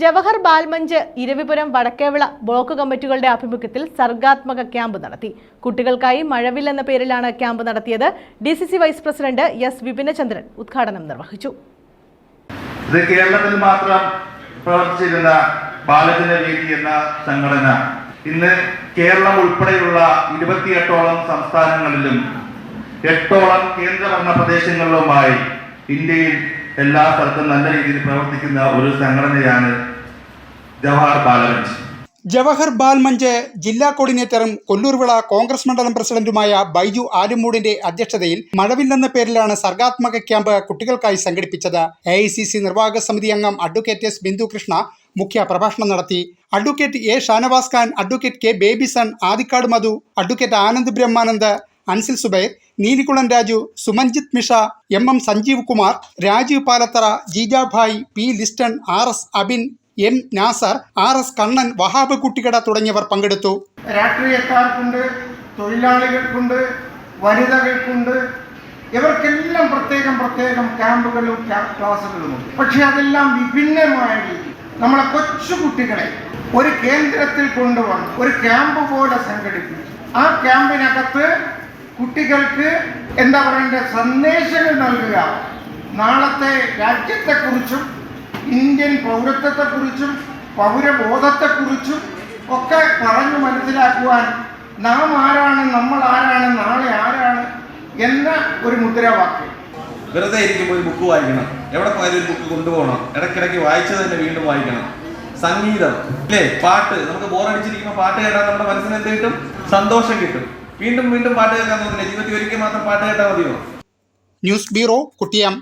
Jawahar Balmanch Iravipuram Vadakkevila block കമ്മിറ്റികളുടെ ആഭിമുഖ്യത്തിൽ സർഗാത്മക ക്യാമ്പ് നടത്തി. കുട്ടികൾക്കായി മഴവിൽ എന്ന പേരിലാണ് ക്യാമ്പ് നടത്തിയത്. D C C vice president S Vipinachandran ഉദ്ഘാടനം നിർവഹിച്ചു. ഇത് കേരളത്തിൽ മാത്രം പ്രവർത്തിച്ചിരുന്ന ബാലജന വേദി എന്ന സംഘടന. ഇന്ന് കേരളം ഉൾപ്പെടെയുള്ള ഇരുപത്തിയെട്ടോളം സംസ്ഥാനങ്ങളിലും എട്ടോളം കേന്ദ്രഭരണ പ്രദേശങ്ങളിലുമായി ഇന്ത്യയിൽ എല്ലാ സ്ഥലത്തും നല്ല രീതിയിൽ പ്രവർത്തിക്കുന്ന ഒരു സംഘടനയാണ് ജവഹർ ബാലമഞ്ച്. ജവഹർ ബാൽമഞ്ച് ജില്ലാ കോർഡിനേറ്ററും കൊല്ലൂർവിള കോൺഗ്രസ് മണ്ഡലം പ്രസിഡന്റുമായ ബൈജു ആലുമൂടിന്റെ അധ്യക്ഷതയിൽ മഴവില്ലെന്ന പേരിലാണ് സർഗാത്മക ക്യാമ്പ് കുട്ടികൾക്കായി സംഘടിപ്പിച്ചത്. എ ഐ സി സി നിർവാഹക സമിതി അംഗം അഡ്വക്കേറ്റ് എസ് ബിന്ദു കൃഷ്ണ മുഖ്യ പ്രഭാഷണം നടത്തി. Advocate A Shanavas Khan advocate K Babison Adikkad Madhu advocate Anand Brahmanand Ansil Subair Neelikulam Raju Sumanjith Misha M M Sanjeev Kumar Rajeev Palathara Jijabai P Liston R S Abin M Nasar R S Kannan Wahab Kuttikada തുടങ്ങിയവർ പങ്കെടുത്തു. രാഷ്ട്രീയക്കാർക്കുണ്ട് തൊഴിലാളികൾക്കുണ്ട് വനിതകൾക്കുണ്ട്. ഇവർക്കെല്ലാം പ്രത്യേകം പ്രത്യേകം ക്യാമ്പുകളും ക്ലാസുകളും ഉണ്ട് പക്ഷെ അതെല്ലാം വിഭിന്നമായ രീതി നമ്മളെ കൊച്ചുകുട്ടികളെ ഒരു കേന്ദ്രത്തിൽ കൊണ്ടുവന്ന് ഒരു ക്യാമ്പ് പോലെ സംഘടിപ്പിച്ചു. ആ ക്യാമ്പിനകത്ത് കുട്ടികൾക്ക് എന്താ പറയേണ്ട? സന്ദേശങ്ങൾ നൽകുക. നാളത്തെ രാജ്യത്തെക്കുറിച്ചും ഇന്ത്യൻ പൗരത്വത്തെക്കുറിച്ചും പൗരബോധത്തെക്കുറിച്ചും ഒക്കെ പറഞ്ഞു മനസ്സിലാക്കുവാൻ നാം ആരാണ് നമ്മൾ ആരാണ് നാളെ ആരാണ് എന്ന ഒരു മുദ്രാവാക്യം. വെറുതെ ഇരിക്കുമ്പോൾ ഒരു ബുക്ക് വായിക്കണം. എവിടെ പോയാലും ഒരു ബുക്ക് കൊണ്ടുപോകണം. ഇടയ്ക്കിടയ്ക്ക് വായിച്ചത് തന്നെ വീണ്ടും വായിക്കണം. സംഗീതം. അല്ലേ? പാട്ട്. നമുക്ക് ബോറടിച്ചിരിക്കുമ്പോൾ പാട്ട് കേട്ടാൽ നമ്മുടെ മനസ്സിന് എന്ത് കിട്ടും? സന്തോഷം കിട്ടും. വീണ്ടും വീണ്ടും പാട്ട് കേൾക്കാൻ തോന്നില്ല ജീവിതത്തിൽ ഒരിക്കൽ മാത്രം പാട്ട് കേട്ടാൽ മതിയോ? News bureau Kuttiyam.